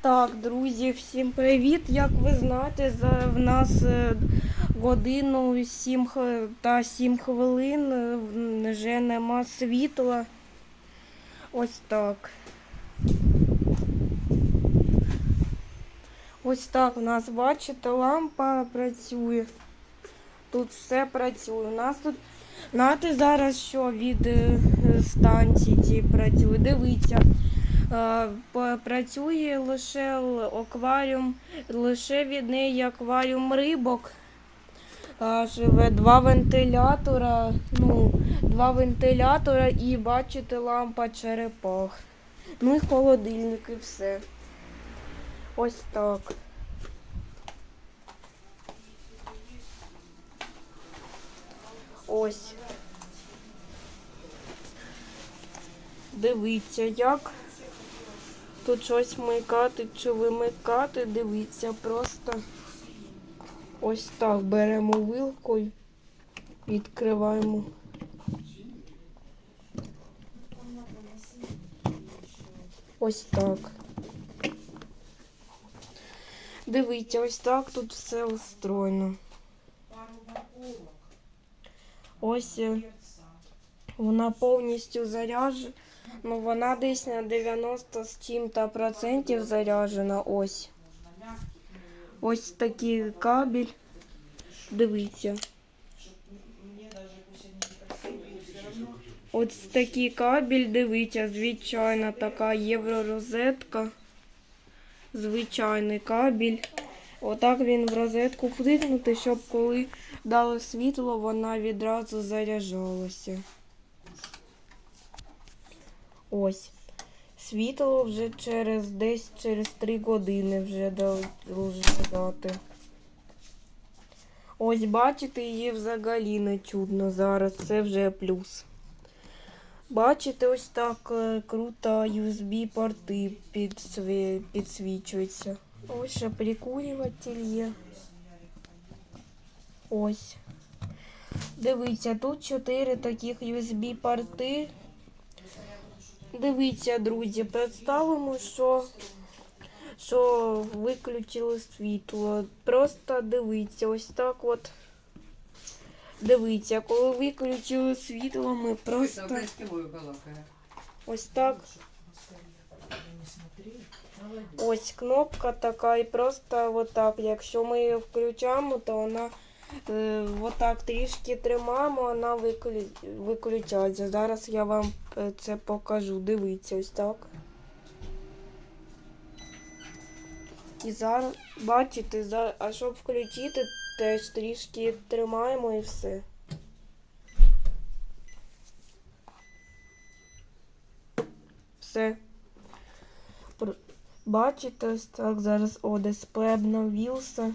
Так, друзі, всім привіт! Як ви знаєте, в нас е, годину 7 та 7 хвилин е, вже нема світла. Ось так. Ось так у нас, бачите, лампа працює. Тут все працює. У нас тут, знаєте, зараз що від е, станції ці працює. Дивіться. Е, Працює лише акваріум, лише від неї акваріум рибок. Е, Живе два вентилятора, ну, два вентилятора і бачите лампа черепах. Ну і холодильник і все. Ось так. Ось. Дивіться, як тут щось вмикати чи вимикати, дивіться, просто ось так беремо вилкою, відкриваємо. Ось так. Дивіться, ось так тут все устроєно. Ось е, вона повністю заряджена. Ну, вона десь на 90 з чим-то процентів заряджена. Ось. Ось такий кабель. Дивіться. Ось такий кабель, дивіться, звичайна така євророзетка. Звичайний кабель. Отак він в розетку втикнути, щоб коли дали світло, вона відразу заряджалася. Ось. Світло вже через десь через 3 години вже дати. Ось бачите, її взагалі не чудно зараз. Це вже плюс. Бачите, ось так е, круто USB порти підсві... підсвічуються. Ось ще прикурюватель є. Ось. Дивіться, тут 4 таких USB порти. Дивіться, друзі, представимо, що, що виключили світло. Просто дивіться, ось так от. Дивіться, коли виключили світло, ми просто ось так. Ось кнопка така, і просто отак. Якщо ми її включаємо, то вона отак трішки тримаємо, вона виклю... виключається. Зараз я вам е, це покажу. Дивіться, ось так. І зараз, бачите, за... а щоб включити, теж трішки тримаємо і все. Все. Бачите, ось так зараз о, дисплей обновився.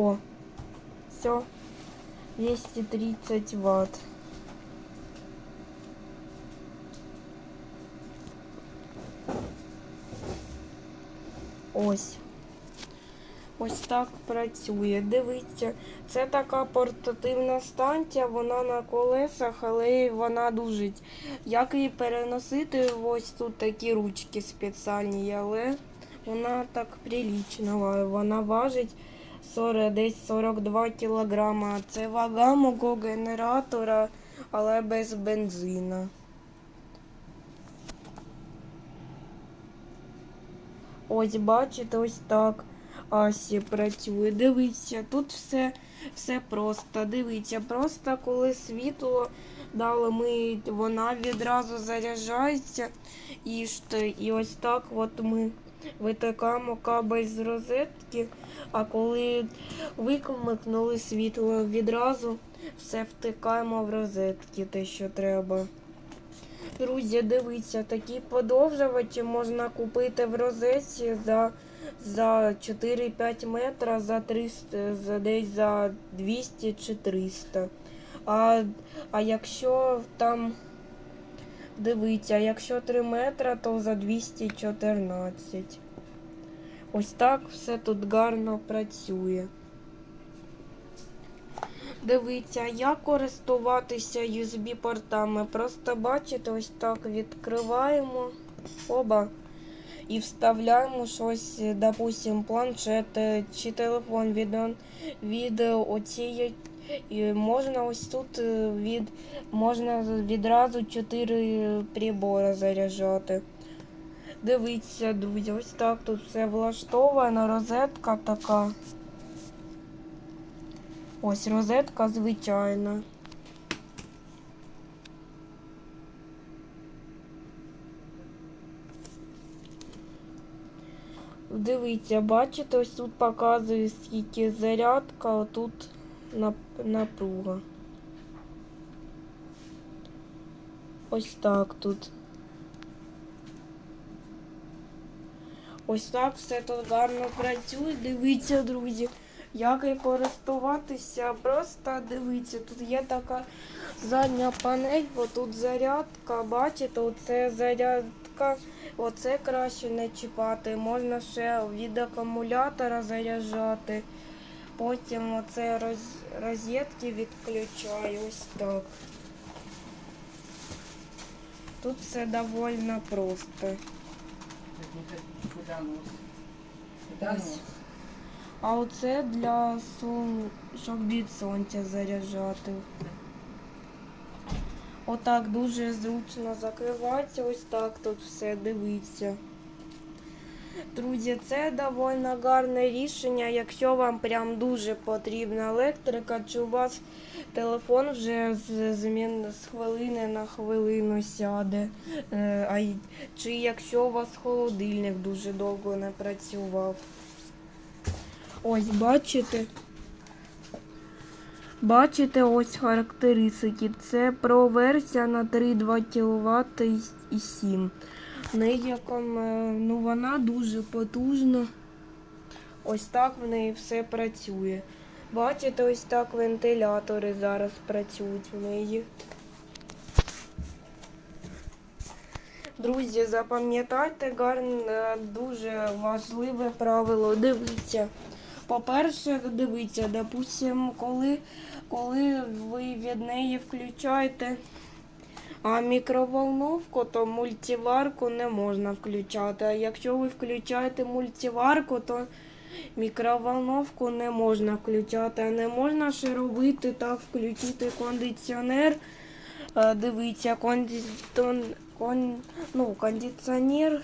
О, все. 230 ватт. Ось. Ось так працює. Дивіться, це така портативна станція, вона на колесах, але вона дуже. Як її переносити, ось тут такі ручки спеціальні, але вона так прилічна. Вона важить 40, десь 42 кілограма. Це вага мого генератора, але без бензина. Ось бачите, ось так Асі працює. Дивіться, тут все, все просто. Дивіться, просто коли світло дали, ми, вона відразу заряджається. І, і ось так от ми витикаємо кабель з розетки, а коли викмикнули світло, відразу все втикаємо в розетки, те, що треба. Друзі, дивіться, такі подовжувачі можна купити в розетці за, за 4-5 метра за 300, за десь за 200 чи 300. А, а якщо там, дивіться, якщо 3 метра, то за 214. Ось так все тут гарно працює. Дивіться, як користуватися USB-портами. Просто бачите, ось так відкриваємо. Оба. І вставляємо щось, допустим, планшет чи телефон від, від оцієї. І можна ось тут е, від можна відразу 4 прибори заряджати. Дивіться, друзі, ось так тут все влаштовано, розетка така. Ось розетка звичайна. Дивіться, бачите, ось тут показує, скільки зарядка, а тут напруга. Ось так тут. Ось так все тут гарно працює. Дивіться, друзі, як і користуватися. Просто дивіться, тут є така задня панель, бо тут зарядка. Бачите, оце зарядка. Оце краще не чіпати. Можна ще від акумулятора заряджати. Потім оце роз, розетки відключаю. Ось так. Тут все довольно просто. Ось. А оце для сон... щоб від сонця заряджати. Отак дуже зручно закривається. Ось так тут все дивиться. Друзі, це доволі гарне рішення, якщо вам прям дуже потрібна електрика, чи у вас телефон вже з, змін, з хвилини на хвилину сяде. Е, а чи якщо у вас холодильник дуже довго не працював. Ось, бачите? Бачите ось характеристики. Це про версія на 3,2 кВт і 7. В е, ну, вона дуже потужна. Ось так в неї все працює. Бачите, ось так вентилятори зараз працюють в неї. Друзі, запам'ятайте гарне, дуже важливе правило. Дивіться. По-перше, дивіться, допустим, коли, коли ви від неї включаєте а мікроволновку, то мультиварку не можна включати. А якщо ви включаєте мультиварку, то мікроволновку не можна включати. А не можна ще робити так, включити кондиціонер. Е, Дивіться, кондиціон... кон... ну, кондиціонер,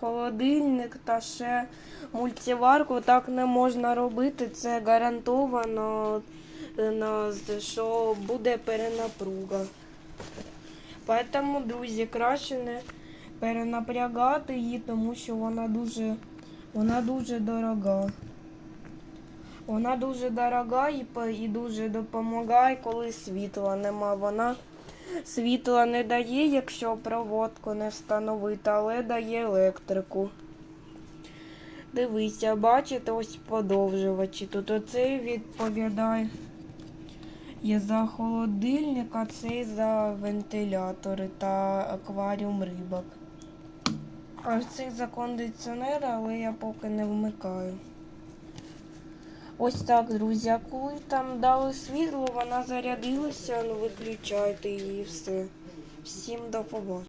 холодильник та ще мультиварку так не можна робити. Це гарантовано, е, що буде перенапруга. Поэтому, друзі, краще не перенапрягати її, тому що вона дуже, вона дуже дорога. Вона дуже дорога і, дуже допомагає, коли світла нема. Вона світла не дає, якщо проводку не встановити, але дає електрику. Дивіться, бачите, ось подовжувачі. Тут оцей відповідає. Є за холодильник, а цей за вентилятори та акваріум рибок. А цей за кондиціонер, але я поки не вмикаю. Ось так, друзі. А коли там дали світло, вона зарядилася, ну виключайте її все. Всім до побачення.